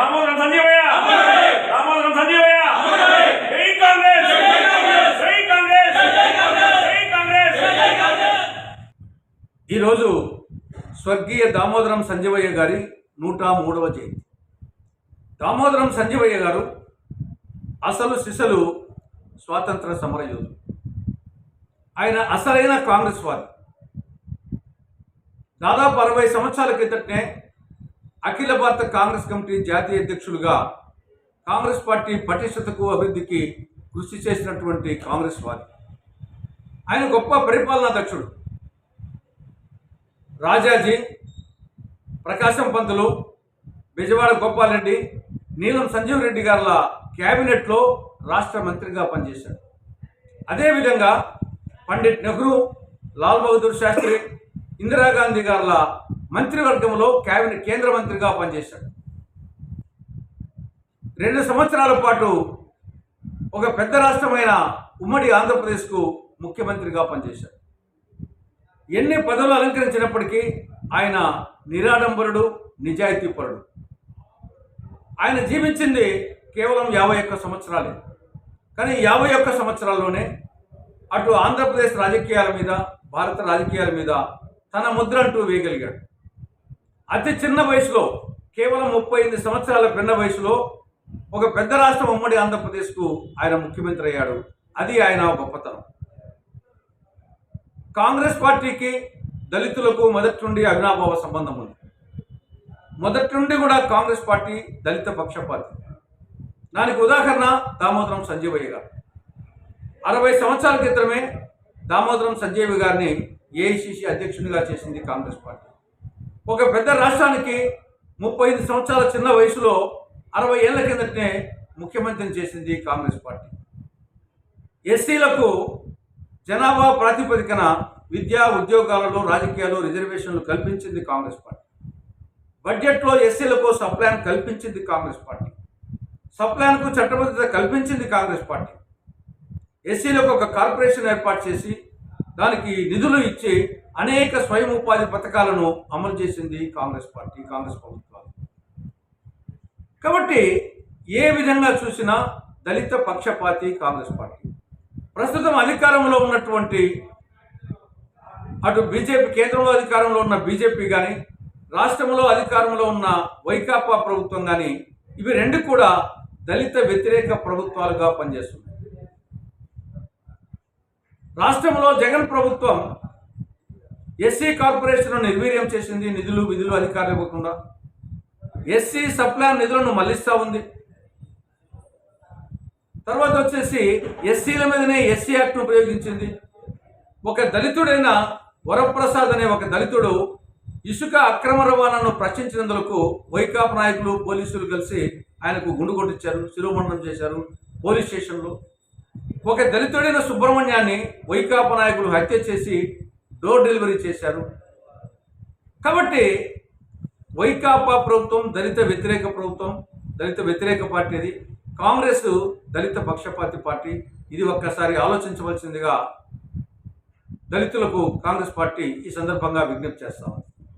దామోదరం సంజీవయ్య దామోదరం సంజీవయ్య జై కాంగ్రెస్. జై కాంగ్రెస్. జై కాంగ్రెస్. ఈరోజు స్వర్గీయ దామోదరం సంజీవయ్య గారి నూట మూడవ జయంతి. దామోదరం సంజీవయ్య గారు అసలు సిసలు స్వాతంత్ర సమర యోధుడు ఆయన అసలైన కాంగ్రెస్ వారు. దాదాపు అరవై సంవత్సరాల క్రితటనే అఖిల భారత కాంగ్రెస్ కమిటీ జాతీయ అధ్యక్షులుగా కాంగ్రెస్ పార్టీ పటిష్టతకు అభివృద్ధికి కృషి చేసినటువంటి కాంగ్రెస్ వాది. ఆయన గొప్ప పరిపాలనా దక్షుడు రాజాజీ ప్రకాశం పంతులు బెజవాడ గోపాలరెడ్డి నీలం సంజీవ్ రెడ్డి గారుల క్యాబినెట్లో రాష్ట్ర మంత్రిగా పనిచేశాడు అదేవిధంగా పండిట్ నెహ్రూ లాల్ బహదూర్ శాస్త్రి ఇందిరాగాంధీ గారుల మంత్రివర్గంలో క్యాబినెట్ కేంద్ర మంత్రిగా పనిచేశాడు. రెండు సంవత్సరాల పాటు ఒక పెద్ద రాష్ట్రమైన ఉమ్మడి ఆంధ్రప్రదేశ్కు ముఖ్యమంత్రిగా పనిచేశాడు. ఎన్ని పదవులు అలంకరించినప్పటికీ ఆయన నిరాడంబరుడు నిజాయితీపరుడు. ఆయన జీవించింది కేవలం యాభై ఒక్క సంవత్సరాలే. కానీ యాభై ఒక్క సంవత్సరాల్లోనే అటు ఆంధ్రప్రదేశ్ రాజకీయాల మీద భారత రాజకీయాల మీద తన ముద్ర అంటూ వేయగలిగాడు. అతి చిన్న వయసులో కేవలం ముప్పై ఎనిమిది సంవత్సరాల పిన్న వయసులో ఒక పెద్ద రాష్ట్రం ఉమ్మడి ఆంధ్రప్రదేశ్కు ఆయన ముఖ్యమంత్రి అయ్యాడు. అది ఆయన గొప్పతనం. కాంగ్రెస్ పార్టీకి దళితులకు మొదటి నుండి అవినాభావ సంబంధం ఉంది. మొదటి నుండి కూడా కాంగ్రెస్ పార్టీ దళిత పక్షపాతి. దానికి ఉదాహరణ దామోదరం సంజీవయ్య గారు. అరవై సంవత్సరాల క్రితమే దామోదరం సంజీవి గారిని ఏఐసిసి అధ్యక్షునిగా చేసింది కాంగ్రెస్ పార్టీ. ఒక పెద్ద రాష్ట్రానికి ముప్పై ఐదు సంవత్సరాల చిన్న వయసులో అరవై ఏళ్ళ కిందటనే ముఖ్యమంత్రిని చేసింది కాంగ్రెస్ పార్టీ. ఎస్సీలకు జనాభా ప్రాతిపదికన విద్యా ఉద్యోగాలలో రాజకీయాలు రిజర్వేషన్లు కల్పించింది కాంగ్రెస్ పార్టీ. బడ్జెట్లో ఎస్సీలకు సప్లాన్ కల్పించింది కాంగ్రెస్ పార్టీ. సప్లాన్కు చట్టబద్ధత కల్పించింది కాంగ్రెస్ పార్టీ. ఎస్సీలకు ఒక కార్పొరేషన్ ఏర్పాటు చేసి దానికి నిధులు ఇచ్చి అనేక స్వయం ఉపాధి పథకాలను అమలు చేసింది కాంగ్రెస్ పార్టీ కాంగ్రెస్ ప్రభుత్వాలు. కాబట్టి ఏ విధంగా చూసినా దళిత పక్షపాతి కాంగ్రెస్ పార్టీ. ప్రస్తుతం అధికారంలో ఉన్నటువంటి అటు బీజేపీ కేంద్రంలో అధికారంలో ఉన్న బీజేపీ కానీ రాష్ట్రంలో అధికారంలో ఉన్న వైకాపా ప్రభుత్వం కానీ ఇవి రెండు కూడా దళిత వ్యతిరేక ప్రభుత్వాలుగా పనిచేస్తున్నాయి. రాష్ట్రంలో జగన్ ప్రభుత్వం ఎస్సీ కార్పొరేషన్ నిర్వీర్యం చేసింది నిధులు విధులు అధికారులు ఇవ్వకుండా. ఎస్సీ సప్లాన్ నిధులను మళ్ళిస్తూ ఉంది. తర్వాత వచ్చేసి ఎస్సీల మీదనే ఎస్సీ యాక్ట్ను ఉపయోగించింది. ఒక దళితుడైన వరప్రసాద్ అనే ఒక దళితుడు ఇసుక అక్రమ రవాణాను ప్రశ్నించినందుకు వైకాపా నాయకులు పోలీసులు కలిసి ఆయనకు గుండు కొట్టించారు శిరోమండనం చేశారు పోలీస్ స్టేషన్లో. ఒక దళితుడైన సుబ్రహ్మణ్యాన్ని వైకాపా నాయకులు హత్య చేసి డోర్ డెలివరీ చేశారు. కాబట్టి వైకాపా ప్రభుత్వం దళిత వ్యతిరేక ప్రభుత్వం దళిత వ్యతిరేక పార్టీ అది. కాంగ్రెస్ దళిత పక్షపాతి పార్టీ. ఇది ఒక్కసారి ఆలోచించవలసిందిగా దళితులకు కాంగ్రెస్ పార్టీ ఈ సందర్భంగా విజ్ఞప్తి చేస్తాం.